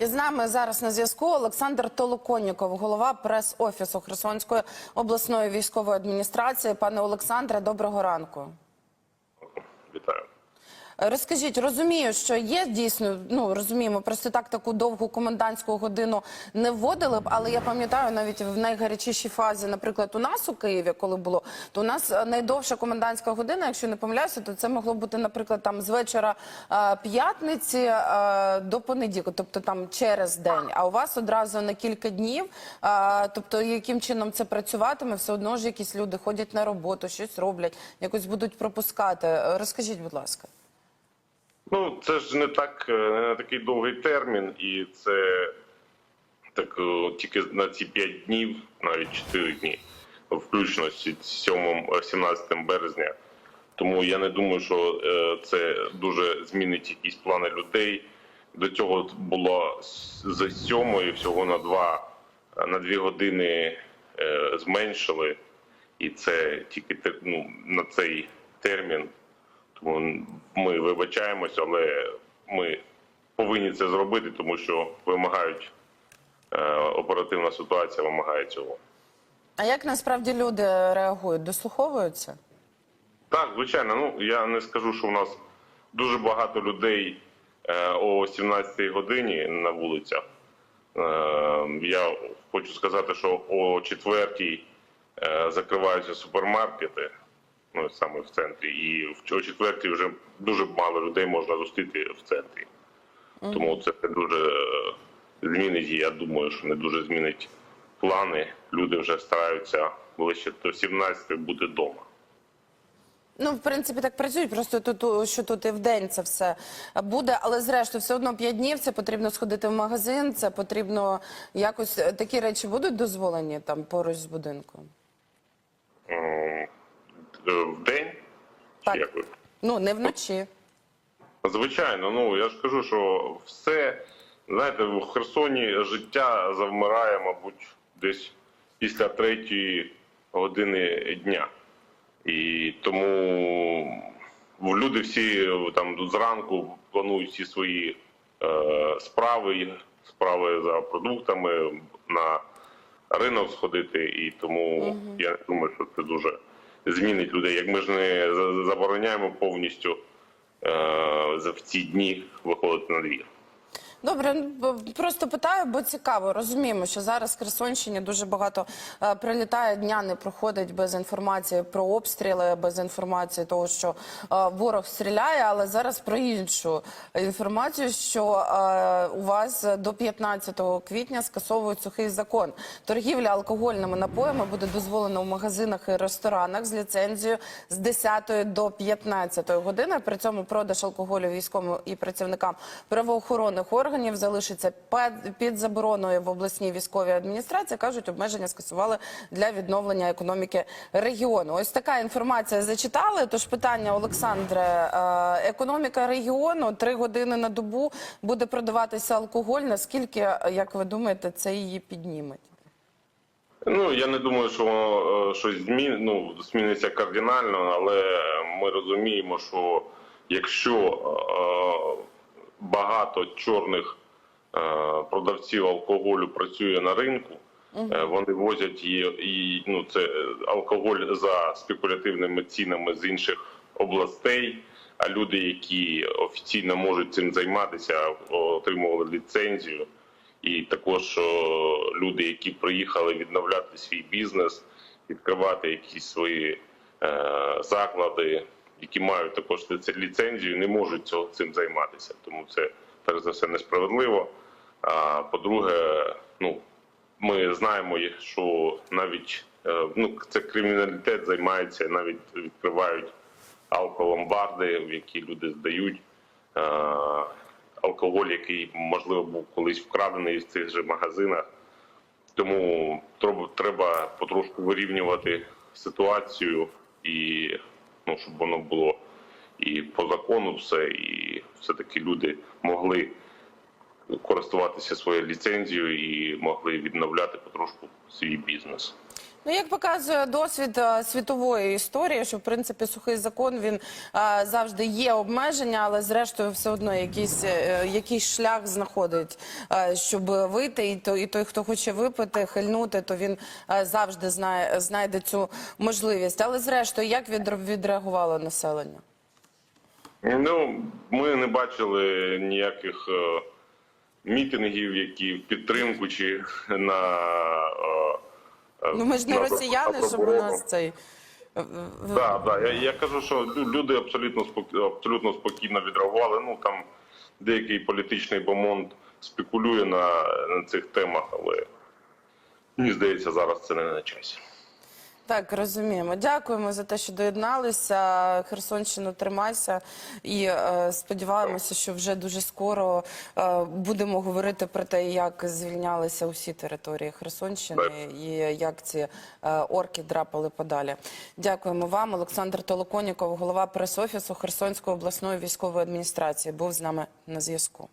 І з нами зараз на зв'язку Олександр Толоконніков, голова прес-офісу Херсонської обласної військової адміністрації. Пане Олександре, доброго ранку. Розкажіть, розумію, що є дійсно, ну розуміємо, просто так таку довгу комендантську годину не вводили б, але я пам'ятаю навіть в найгарячішій фазі, наприклад, у нас у Києві, коли було, то у нас е, найдовша комендантська година, якщо не помиляюся, то це могло бути, наприклад, там з вечора е, п'ятниці е, до понеділка, тобто там через день. А у вас одразу на кілька днів. Е, тобто, яким чином це працюватиме, все одно ж якісь люди ходять на роботу, щось роблять, якось будуть пропускати. Е, Розкажіть, будь ласка. Ну, це ж не так е, не такий довгий термін, і це так е, тільки на ці 5 днів, навіть 4 дні, включно з 7 17 березня. Тому я не думаю, що е, це дуже змінить якісь плани людей. До цього було з- з 7 всього на 2, на 2 години зменшили, і це тільки ну, на цей термін. Тому ми вибачаємось, але ми повинні це зробити, тому що вимагають е, оперативна ситуація вимагає цього. А як насправді люди реагують? Дослуховуються? Так, звичайно. Ну я не скажу, що у нас дуже багато людей е, о 17-й годині на вулицях. Е, я хочу сказати, що о 4-й е, закриваються супермаркети, ну саме в центрі, і в 4-й вже дуже мало людей можна зустріти в центрі. Тому це не дуже е, змінить, і я думаю, що не дуже змінить плани. Люди вже стараються ближче до 17 бути вдома. Ну, в принципі, так працюють. Просто тут що тут і в день це все буде, але зрештою, все одно 5 днів. Це потрібно сходити в магазин. Це потрібно якось е, такі речі будуть дозволені там поруч з будинком. М, е, в день? Так. Чи як ви? Ну не вночі. Звичайно, ну я ж кажу, що все, знаєте, в Херсоні життя завмирає, мабуть, десь після третьої години дня. І тому люди всі там зранку планують всі свої е, справи, справи за продуктами на ринок сходити. І тому я думаю, що це дуже змінить людей. Як ми ж не забороняємо повністю е, в ці дні виходити на двір. Добре, ну, просто питаю, бо цікаво. Розуміємо, що зараз в Херсонщині дуже багато е, прилітає дня, не проходить без інформації про обстріли, без інформації того, що е, ворог стріляє. Але зараз про іншу інформацію, що е, у вас до 15 квітня скасовують сухий закон. Торгівля алкогольними напоями буде дозволена в магазинах і ресторанах з ліцензією з 10 до 15 години. При цьому продаж алкоголю військовим і працівникам правоохоронних органів залишиться пед- під забороною в обласній військовій адміністрації. кажуть, обмеження скасували для відновлення економіки регіону. Ось така інформація зачитали. Тож питання Олександре, е, економіка регіону три години на добу буде продаватися алкоголь. Наскільки, як ви думаєте, це її підніме? Ну я не думаю, що воно е, щось змін, ну, зміниться кардинально, але ми розуміємо, що якщо е, багато чорних е, продавців алкоголю працює на ринку, е, вони возять і, і ну, це е, алкоголь за спекулятивними цінами з інших областей. А люди, які офіційно можуть цим займатися, отримували ліцензію. І також о, люди, які приїхали відновляти свій бізнес, відкривати якісь свої е, заклади, які мають також ліцензію, не можуть цього цим займатися. Тому це перш за все несправедливо. А по-друге, ну ми знаємо, що навіть е, ну це криміналітет займається, навіть відкривають алколомбарди, в які люди здають. алкоголь, який можливо був колись вкрадений в цих же магазинах. Тому треба потрошку вирівнювати ситуацію і ну, щоб воно було і по закону все, і все-таки люди могли користуватися своєю ліцензією і могли відновляти потрошку свій бізнес. Ну, як показує досвід е, світової історії, що в принципі сухий закон він е, завжди є обмеження, але зрештою все одно якийсь, е, якийсь шлях знаходить, е, щоб вийти. І, то, і той, хто хоче випити, хильнути, то він е, завжди знає, знайде цю можливість. Але зрештою, як відре- відреагувало населення? Ну, ми не бачили ніяких е, мітингів, які в підтримку чи на. Е, Ну ми ж не росіяни, щоб у нас цей. е, да. Так, так. Я, я кажу, що люди абсолютно абсолютно спокійно відреагували. Ну там деякий політичний бомонд спекулює на, на цих темах, але мені здається, зараз це не на часі. Так, розуміємо. Дякуємо за те, що доєдналися. Херсонщину тримайся і е, сподіваємося, що вже дуже скоро е, будемо говорити про те, як звільнялися усі території Херсонщини і як ці е, орки драпали подалі. Дякуємо вам. Олександр Толоконіков, голова прес-офісу Херсонської обласної військової адміністрації, був з нами на зв'язку.